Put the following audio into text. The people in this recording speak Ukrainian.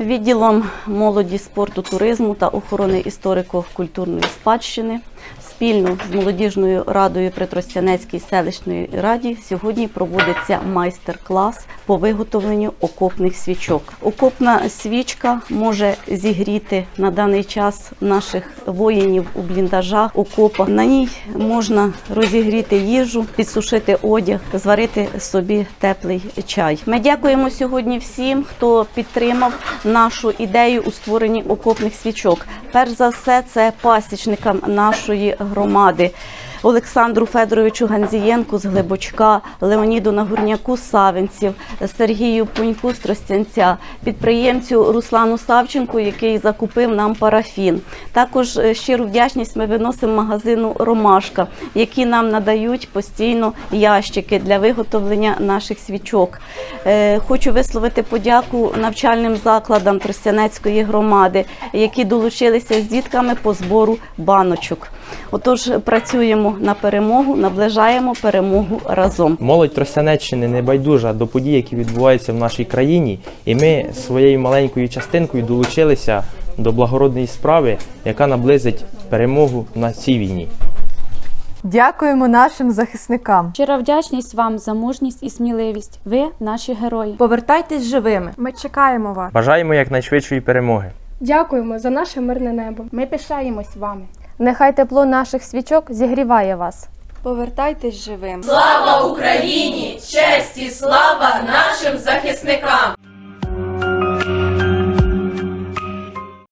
відділом молоді, спорту, туризму та охорони історико-культурної спадщини спільно з молодіжною радою при Тростянецькій селищної раді сьогодні проводиться майстер-клас по виготовленню окопних свічок. Окопна свічка може зігріти на даний час наших воїнів у бліндажах, окопах. На ній можна розігріти їжу, підсушити одяг, зварити собі теплий чай. Ми дякуємо сьогодні всім, хто підтримав нашу ідею у створенні окопних свічок. Перш за все, це пасічникам нашої громади. Олександру Федоровичу Ганзієнку з Глибочка, Леоніду Нагурняку з Савинців, Сергію Пуньку з Тростянця, підприємцю Руслану Савченку, який закупив нам парафін. Також е, щиру вдячність ми виносимо магазину Ромашка, які нам надають постійно ящики для виготовлення наших свічок. Е, Хочу висловити подяку навчальним закладам Тростянецької громади, які долучилися з дітками по збору баночок. Отож, працюємо на перемогу, наближаємо перемогу разом. Молодь Тростянеччини не байдужа до подій, які відбуваються в нашій країні, і ми своєю маленькою частинкою долучилися до благородної справи, яка наблизить перемогу на цій війні. Дякуємо нашим захисникам. Щира вдячність вам за мужність і сміливість. Ви наші герої. Повертайтесь живими. Ми чекаємо вас. Бажаємо якнайшвидшої перемоги. Дякуємо за наше мирне небо. Ми пишаємось вами. Нехай тепло наших свічок зігріває вас. Повертайтесь живим. Слава Україні! Честь і слава нашим захисникам!